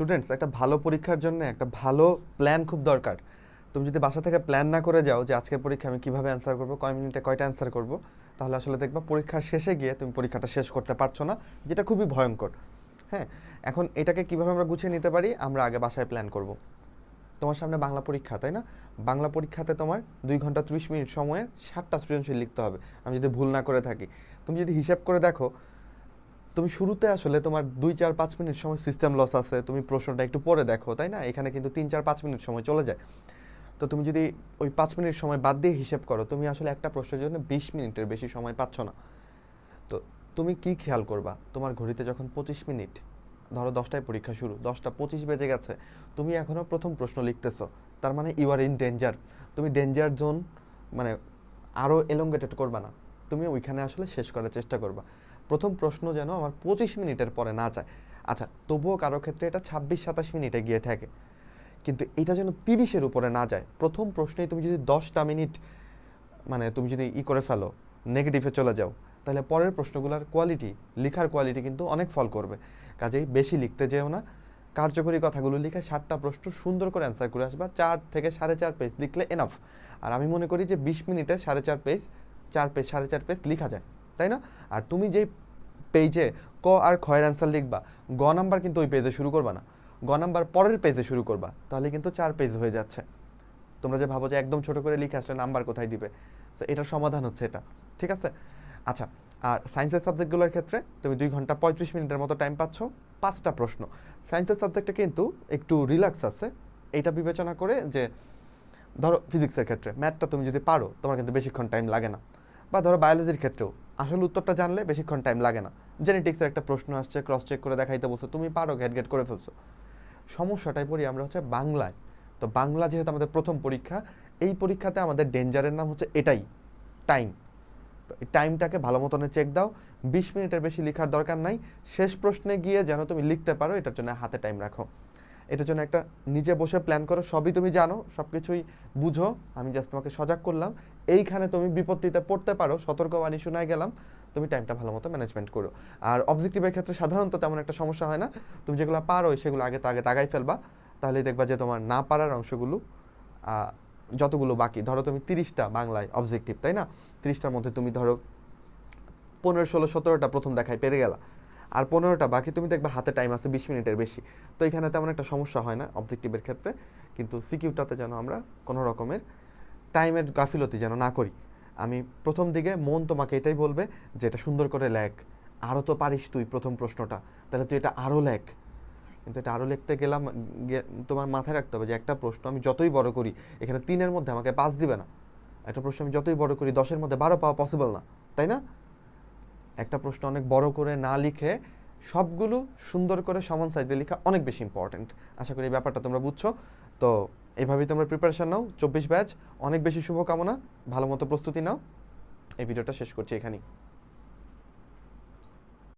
Students একটা ভালো পরীক্ষার জন্য একটা ভালো প্ল্যান খুব দরকার। তুমি যদি বাসা থেকে প্ল্যান না করে যাও যে আজকের পরীক্ষা আমি কীভাবে অ্যান্সার করব, কয় মিনিটে কয়টা অ্যান্সার করব, তাহলে আসলে দেখবা পরীক্ষার শেষে গিয়ে তুমি পরীক্ষাটা শেষ করতে পারছ না, যেটা খুবই ভয়ঙ্কর। হ্যাঁ এখন এটাকে কীভাবে আমরা গুছিয়ে নিতে পারি, আমরা আগে বাসায় প্ল্যান করব। তোমার সামনে বাংলা পরীক্ষা, তাই না? বাংলা পরীক্ষাতে তোমার দুই ঘণ্টা ত্রিশ মিনিট সময়ে ষাটটা সৃজনশীল লিখতে হবে। আমি যদি ভুল না করে থাকি, তুমি যদি হিসাব করে দেখো তুমি শুরুতে আসলে তোমার দুই, চার, পাঁচ মিনিট সময় সিস্টেম লস আছে, তুমি প্রশ্নটা একটু পরে দেখো, তাই না? এখানে কিন্তু তিন, চার, পাঁচ মিনিট সময় চলে যায়। তো তুমি যদি ওই পাঁচ মিনিট সময় বাদ দিয়ে হিসেব করো, তুমি আসলে একটা প্রশ্নের জন্য বিশ মিনিটের বেশি সময় পাচ্ছ না। তো তুমি কি খেয়াল করবা? তোমার ঘড়িতে যখন পঁচিশ মিনিট, ধরো দশটায় পরীক্ষা শুরু, দশটা পঁচিশ বেজে গেছে, তুমি এখনও প্রথম প্রশ্ন লিখতেছো, তার মানে ইউ আর ইন ডেঞ্জার তুমি ডেঞ্জার জোন মানে আরও এলঙ্গেটেড করবা না। তুমি ওইখানে আসলে শেষ করার চেষ্টা করবা। প্রথম প্রশ্ন যেন আমার পঁচিশ মিনিটের পরে না চায় আচ্ছা তবুও কারও ক্ষেত্রে এটা ছাব্বিশ, সাতাশ মিনিটে গিয়ে থাকে। কিন্তু এটা যেন তিরিশের উপরে না যায়। প্রথম প্রশ্নেই তুমি যদি দশটা মিনিট মানে তুমি যদি ই করে ফেলো নেগেটিভে চলে যাও, তাহলে পরের প্রশ্নগুলোর কোয়ালিটি লেখার কোয়ালিটি কিন্তু অনেক ফল করবে। কাজেই বেশি লিখতে যেও না। কার্যকরী কথাগুলো লিখে ষাটটা প্রশ্ন সুন্দর করে অ্যান্সার করে আসবা। চার থেকে সাড়ে চার পেজ লিখলে এনাফ আর আমি মনে করি যে বিশ মিনিটে সাড়ে চার পেজ চার পেজ সাড়ে চার পেজ লেখা যায়। তাই না? আর তুমি যেই পেজে ক আর খয়ের অ্যান্সার লিখবা, গ নাম্বার কিন্তু ওই পেজে শুরু করবা না। গ নাম্বার পরের পেজে শুরু করবা, তাহলে কিন্তু চার পেজ হয়ে যাচ্ছে। তোমরা যে ভাবো যে একদম ছোট করে লিখে আসলে নাম্বার কোথায় দিবে? তো এটার সমাধান হচ্ছে এটা, ঠিক আছে? আচ্ছা আর সায়েন্সের সাবজেক্টগুলোর ক্ষেত্রে তুমি দুই ঘণ্টা পঁয়ত্রিশ মিনিটের মতো টাইম পাচ্ছ। পাঁচটা প্রশ্ন। সায়েন্সের সাবজেক্টে কিন্তু একটু রিল্যাক্স আছে। এইটা বিবেচনা করে যে, ধরো ফিজিক্সের ক্ষেত্রে ম্যাথটা তুমি যদি পারো, তোমার কিন্তু বেশিক্ষণ টাইম লাগে না। বা ধরো বায়োলজির ক্ষেত্রেও। আসল উত্তরটা জানলে বেশিক্ষণ টাইম লাগে না। জেনেটিক্সের একটা প্রশ্ন আসছে ক্রস চেক করে দেখাইতে বলছো, তুমি পারো গ্যাট গ্যাট করে ফেলছো। সমস্যাটাই পড়ি আমরা হচ্ছে বাংলায়। তো বাংলা যেহেতু আমাদের প্রথম পরীক্ষা, এই পরীক্ষাতে আমাদের ডেঞ্জারের নাম হচ্ছে এটাই টাইম তো এই টাইমটাকে ভালো মতনে চেক দাও। বিশ মিনিটের বেশি লেখার দরকার নাই। শেষ প্রশ্নে গিয়ে যেন তুমি লিখতে পারো, এটার জন্য হাতে টাইম রাখো। এটার জন্য একটা নিজে বসে প্ল্যান করো, সবই তুমি জানো সব কিছুই বুঝো। আমি জাস্ট তোমাকে সজাগ করলাম। এইখানে তুমি বিপত্তিতে পড়তে পারো, সতর্কবাণী শোনায় গেলাম। তুমি টাইমটা ভালো মতো ম্যানেজমেন্ট করো। আর অবজেক্টিভের ক্ষেত্রে সাধারণত তেমন একটা সমস্যা হয় না। তুমি যেগুলো পারো, সেগুলো আগে তাগে তাগাই ফেলবা। তাহলেই দেখবা যে তোমার না পারার অংশগুলো যতগুলো বাকি। ধরো তুমি তিরিশটা বাংলায় অবজেক্টিভ তাই না? তিরিশটার মধ্যে তুমি ধরো পনেরো, ষোলো, সতেরোটা প্রথম দেখায় পেরে গেলা। আর পনেরোটা বাকি তুমি দেখবে হাতে টাইম আছে বিশ মিনিটের বেশি। তো এখানে তেমন একটা সমস্যা হয় না অবজেক্টিভের ক্ষেত্রে। কিন্তু সিকিউটাতে যেন আমরা কোনো রকমের টাইমের গাফিলতি যেন না করি। আমি প্রথম দিকে মন তোমাকে এটাই বলবে যে এটা সুন্দর করে লেখ। আরও তো পারিস তুই প্রথম প্রশ্নটা। তাহলে তুই এটা আরও লেখ। কিন্তু এটা আরও লিখতে গেলাম তোমার মাথায় রাখতে হবে যে একটা প্রশ্ন আমি যতই বড় করি, এখানে তিনের মধ্যে আমাকে পাঁচ দিবে না। একটা প্রশ্ন আমি যতই বড় করি, দশের মধ্যে বারো পাওয়া পসিবল না। তাই না? একটা প্রশ্ন অনেক বড় করে না লিখে সবগুলো সুন্দর করে সমান সাইজে লেখা অনেক বেশি ইম্পর্ট্যান্ট আশা করি এই ব্যাপারটা তোমরা বুঝছ। তো এইভাবেই তোমরা প্রিপারেশান নাও। চব্বিশ ব্যাচ অনেক বেশি শুভকামনা। ভালো মতো প্রস্তুতি নাও। এই ভিডিওটা শেষ করছি এখানেই।